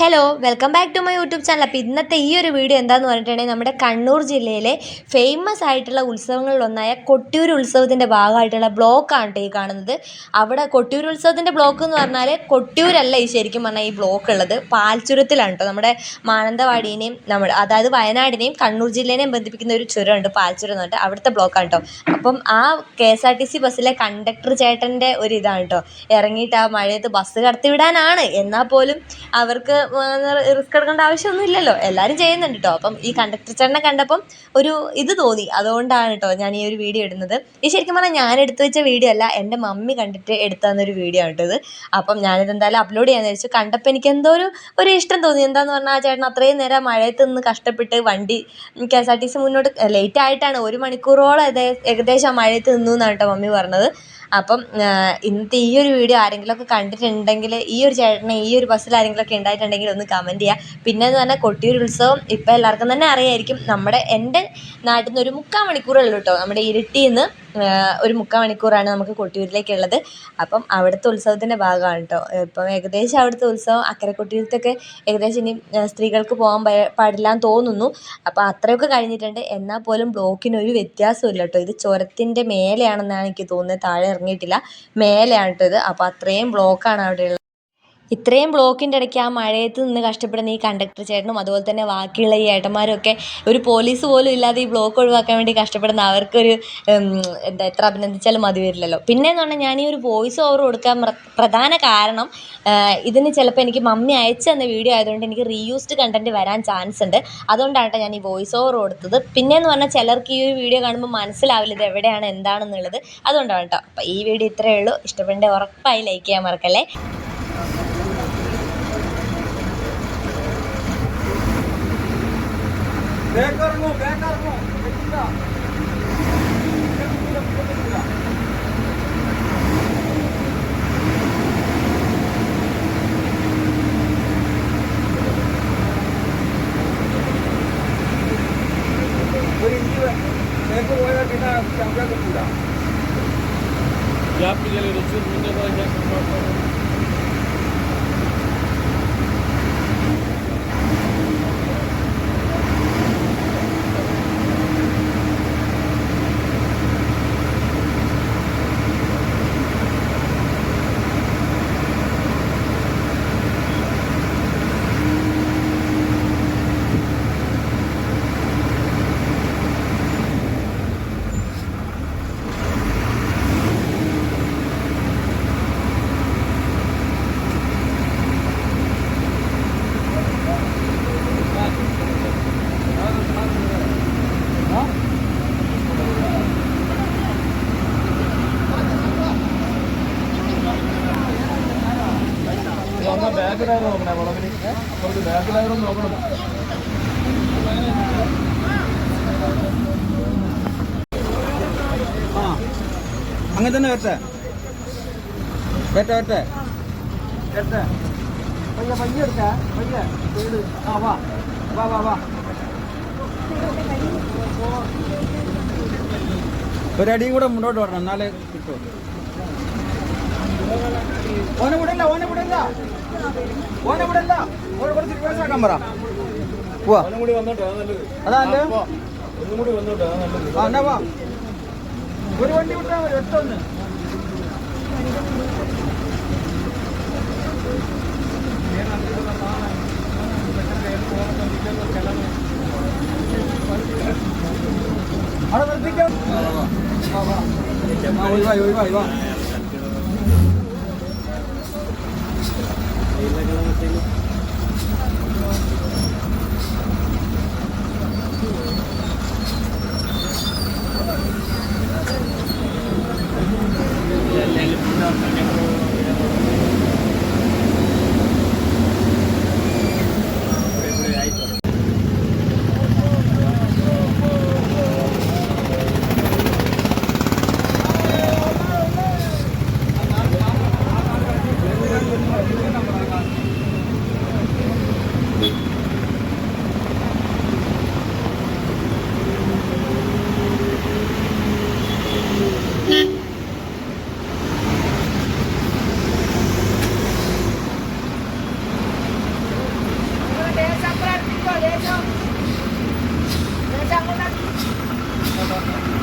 Hello welcome back to my YouTube channel അപ്പോൾ ഇന്നത്തെ ഈ ഒരു വീഡിയോ എന്താന്ന് പറഞ്ഞിട്ടുണ്ടെങ്കിൽ നമ്മുടെ കണ്ണൂർ ജില്ലയിലെ ഫേമസ് ആയിട്ടുള്ള ഉത്സവങ്ങളിലൊന്നായ കൊട്ടിയൂർ ഉത്സവത്തിന്റെ ഭാഗമായിട്ടുള്ള ബ്ലോക്കാണ് കേട്ടോ ഈ കാണുന്നത്. അവിടെ കൊട്ടിയൂർ ഉത്സവത്തിന്റെ ബ്ലോക്ക് എന്ന് പറഞ്ഞാൽ കൊട്ടിയൂരല്ല ഈ ശരിക്കും പറഞ്ഞാൽ ഈ ബ്ലോക്ക് ഉള്ളത്. പാൽച്ചുരത്തിലാണ് കേട്ടോ നമ്മുടെ മാനന്തവാടിനെയും നമ്മൾ അതായത് വയനാടിനെയും കണ്ണൂർ ജില്ലേനെയും ബന്ധിപ്പിക്കുന്ന ഒരു ചുരമുണ്ട് പാൽച്ചുരം എന്ന് പറഞ്ഞിട്ട്. അവിടുത്തെ ബ്ലോക്കാണ് കേട്ടോ അപ്പം ആ K S R T C ബസ്സിലെ കണ്ടക്ടർ ചേട്ടന്റെ ഒരു ഇതാണ് കേട്ടോ ഇറങ്ങിയിട്ട് ആ മഴയത്ത് ബസ് കടത്തിവിടാനാണ്. എന്നാൽ പോലും അവർക്ക് റിസ്ക് എടുക്കേണ്ട ആവശ്യമൊന്നും ഇല്ലല്ലോ എല്ലാവരും ചെയ്യുന്നുണ്ട് കേട്ടോ അപ്പം ഈ കണ്ടക്ടർ ചേട്ടനെ കണ്ടപ്പം ഒരു ഇത് തോന്നി. അതുകൊണ്ടാണ് കേട്ടോ ഞാൻ ഈ ഒരു വീഡിയോ ഇടുന്നത്. ഈ ശരിക്കും പറഞ്ഞാൽ ഞാൻ എടുത്തു വെച്ച വീഡിയോ അല്ല എന്റെ മമ്മി കണ്ടിട്ട് എടുത്തു തന്നൊരു വീഡിയോ ആണ് ഇത്. അപ്പം ഞാനിത് എന്തായാലും അപ്ലോഡ് ചെയ്യാന്ന് വെച്ചു കണ്ടപ്പോൾ എനിക്ക് എന്തോ ഒരു ഒരു ഇഷ്ടം തോന്നി. എന്താന്ന് പറഞ്ഞാൽ ആ ചേട്ടൻ അത്രയും നേരം മഴയത്ത് നിന്ന് കഷ്ടപ്പെട്ട് വണ്ടി K S R T C മുന്നോട്ട് ലേറ്റ് ആയിട്ടാണ്. ഒരു മണിക്കൂറോളം ഏകദേ- ഏകദേശം മഴയത്ത് നിന്നു എന്നാണ് കേട്ടോ മമ്മി പറഞ്ഞത്. അപ്പം ഇന്നത്തെ ഈ ഒരു വീഡിയോ ആരെങ്കിലുമൊക്കെ കണ്ടിട്ടുണ്ടെങ്കിൽ ഈ ഒരു ചേട്ടനെ ഈ ഒരു ബസ്സിൽ ആരെങ്കിലുമൊക്കെ ഉണ്ടായിട്ടുണ്ടെങ്കിൽ ഒന്ന് കമന്റ് ചെയ്യുക പിന്നെ എന്ന് പറഞ്ഞാൽ കൊട്ടിയൂർ ഉത്സവം ഇപ്പം എല്ലാവർക്കും തന്നെ അറിയായിരിക്കും. നമ്മുടെ എന്റെ നാട്ടിൽ നിന്ന് ഒരു മുക്കാൽ മണിക്കൂറേ ഉള്ളൂ കേട്ടോ നമ്മുടെ ഇരിട്ടിയിൽ നിന്ന് ഒരു മുക്കാൽ മണിക്കൂറാണ് നമുക്ക് കൊട്ടിയൂരിലേക്കുള്ളത്. അപ്പം അവിടുത്തെ ഉത്സവത്തിന്റെ ഭാഗമാണ് കേട്ടോ ഇപ്പം ഏകദേശം അവിടുത്തെ ഉത്സവം അക്കരെ കൊട്ടിയൂരത്തൊക്കെ ഏകദേശം ഇനി സ്ത്രീകൾക്ക് പോകാൻ പാടില്ല എന്ന് തോന്നുന്നു. അപ്പോൾ അത്രയൊക്കെ കഴിഞ്ഞിട്ടുണ്ട്. എന്നാൽ പോലും ബ്ലോക്കിന് ഒരു വ്യത്യാസമില്ല കേട്ടോ ഇത് ചുരത്തിന്റെ മേലെയാണെന്നാണ് എനിക്ക് തോന്നുന്നത്. താഴെ ഇറങ്ങിയിട്ടില്ല. മേലെയാണ് കേട്ടോ ഇത്. അപ്പോൾ അത്രയും ബ്ലോക്കാണ് അവിടെയുള്ളത്. ഇത്രയും ബ്ലോക്കിന്റെ ഇടയ്ക്ക് ആ മഴയത്ത് നിന്ന് കഷ്ടപ്പെടുന്ന ഈ കണ്ടക്ടർ ചേട്ടനും അതുപോലെ തന്നെ ബാക്കിയുള്ള ഈ ഏട്ടന്മാരും ഒക്കെ ഒരു പോലീസ് പോലും ഇല്ലാതെ ഈ ബ്ലോക്ക് ഒഴിവാക്കാൻ വേണ്ടി കഷ്ടപ്പെടുന്ന അവർക്കൊരു എന്താ എത്ര അഭിനന്ദിച്ചാലും മതി വരില്ലല്ലോ. പിന്നെയെന്ന് പറഞ്ഞാൽ ഞാൻ ഈ ഒരു വോയിസ് ഓവർ കൊടുക്കാൻ പ്രധാന കാരണം ഇതിന് ചിലപ്പോൾ എനിക്ക് മമ്മി അയച്ചു തന്ന വീഡിയോ ആയതുകൊണ്ട് എനിക്ക് റീയൂസ്ഡ് കണ്ടന്റ് വരാൻ ചാൻസ് ഉണ്ട്. അതുകൊണ്ടാണ് ഞാൻ ഈ വോയിസ് ഓവർ കൊടുത്തത്. പിന്നെ എന്ന് പറഞ്ഞാൽ ചിലർക്ക് ഈ ഒരു വീഡിയോ കാണുമ്പോൾ മനസ്സിലാവില്ല ഇത് എവിടെയാണ് എന്താണെന്നുള്ളത്. അതുകൊണ്ടാണ് കേട്ടോ. അപ്പോൾ ഈ വീഡിയോ ഇത്രയേ ഉള്ളൂ. ഇഷ്ടപ്പെടേണ്ട ഉറപ്പായി ലൈക്ക് ചെയ്യാൻ മറക്കല്ലേ? ಬೇಕರ್ನು ಬೇಕರ್ನು या आपकी जगह रुचि അങ്ങനെ തന്നെ വരട്ടെ. വരട്ടെ വരട്ടെ. ഒരടിയും കൂടെ മുന്നോട്ട് വരണം എന്നാലേ കിട്ടുമോ ഓനെ വിടില്ല ഓനെ വിടല്ല ഓനെ വിടല്ല ഓനെ കുറച്ച് റിവേഴ്സ് ആക്കാൻ പറ പോവാ. അത് നല്ലത്? ആ, എന്നാ വാ. ഒരു വണ്ടി വിട്ടാ മതി ഒറ്റൊന്ന്. അവിടെ നിർത്തിക്കാം. വാ, सही लगा വാ. ആ, ഒഴിവായി ഒഴിവായി